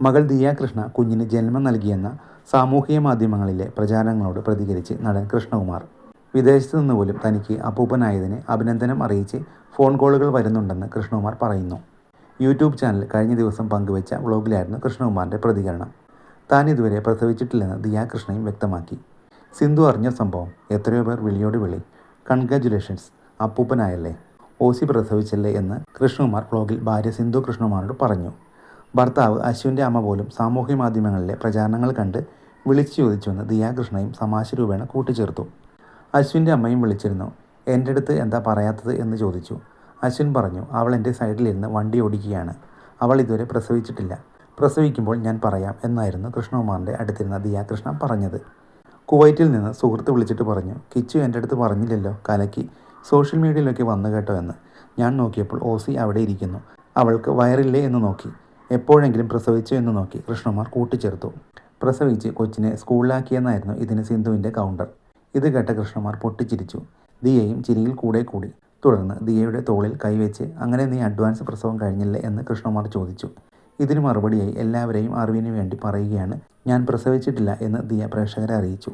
മകൾ ദിയ കൃഷ്ണ കുഞ്ഞിന് ജന്മം നൽകിയെന്ന സാമൂഹിക മാധ്യമങ്ങളിലെ പ്രചാരണങ്ങളോട് പ്രതികരിച്ച് നടൻ കൃഷ്ണകുമാർ. വിദേശത്തു നിന്ന് പോലും തനിക്ക് അപ്പൂപ്പനായതിന് അഭിനന്ദനം അറിയിച്ച് ഫോൺ കോളുകൾ വരുന്നുണ്ടെന്ന് കൃഷ്ണകുമാർ പറയുന്നു. യൂട്യൂബ് ചാനൽ കഴിഞ്ഞ ദിവസം പങ്കുവച്ച വ്ളോഗിലായിരുന്നു കൃഷ്ണകുമാറിന്റെ പ്രതികരണം. താൻ ഇതുവരെ പ്രസവിച്ചിട്ടില്ലെന്ന് ദിയ കൃഷ്ണയും വ്യക്തമാക്കി. സിന്ധു അറിഞ്ഞ സംഭവം എത്രയോ പേർ വിളിയോട് വിളി കൺഗ്രാജുലേഷൻസ് അപ്പൂപ്പനായല്ലേ ഓസി പ്രസവിച്ചല്ലേ എന്ന് കൃഷ്ണകുമാർ വ്ളോഗിൽ ഭാര്യ സിന്ധു കൃഷ്ണകുമാറിനോട് പറഞ്ഞു. ഭർത്താവ് അശ്വിന്റെ അമ്മ പോലും സാമൂഹ്യ മാധ്യമങ്ങളിലെ പ്രചാരണങ്ങൾ കണ്ട് വിളിച്ചു ചോദിച്ചുവെന്ന് ദിയാകൃഷ്ണയും സമാശരൂപേണ കൂട്ടിച്ചേർത്തു. അശ്വിന്റെ അമ്മയും വിളിച്ചിരുന്നു. എന്റെ അടുത്ത് എന്താ പറയാത്തത്? എന്ന് ചോദിച്ചു. അശ്വിൻ പറഞ്ഞു അവൾ എന്റെ സൈഡിലിരുന്ന് വണ്ടി ഓടിക്കുകയാണ്. അവൾ ഇതുവരെ പ്രസവിച്ചിട്ടില്ല. പ്രസവിക്കുമ്പോൾ ഞാൻ പറയാം എന്നായിരുന്നു കൃഷ്ണകുമാറിന്റെ അടുത്തിരുന്ന ദിയാകൃഷ്ണ പറഞ്ഞത്. കുവൈറ്റിൽ നിന്ന് സുഹൃത്ത് വിളിച്ചിട്ട് പറഞ്ഞു കിച്ചു എന്റെ അടുത്ത് പറഞ്ഞില്ലല്ലോ കലക്കി. സോഷ്യൽ മീഡിയയിലൊക്കെ വന്നു കേട്ടോ എന്ന്. ഞാൻ നോക്കിയപ്പോൾ ഓസി അവിടെ ഇരിക്കുന്നു. അവൾക്ക് വയറില്ലേ എന്ന് നോക്കി. എപ്പോഴെങ്കിലും പ്രസവിച്ചോ എന്ന് നോക്കി കൃഷ്ണകുമാർ കൂട്ടിച്ചേർത്തു. പ്രസവിച്ച് കൊച്ചിനെ സ്കൂളിലാക്കിയെന്നായിരുന്നു ഇതിന് സിന്ധുവിന്റെ കൗണ്ടർ ഇത് കേട്ട കൃഷ്ണകുമാർ പൊട്ടിച്ചിരിച്ചു. ദിയയും ചിരിയിൽ കൂടെ കൂടി. തുടർന്ന് ദിയയുടെ തോളിൽ കൈവച്ച് അങ്ങനെ നീ അഡ്വാൻസ് പ്രസവം കഴിഞ്ഞില്ലേ? എന്ന് കൃഷ്ണകുമാർ ചോദിച്ചു. ഇതിന് മറുപടിയായി എല്ലാവരെയും അറിവിന് വേണ്ടി പറയുകയാണ് ഞാൻ പ്രസവിച്ചിട്ടില്ല എന്ന് ദിയ പ്രേക്ഷകരെ അറിയിച്ചു.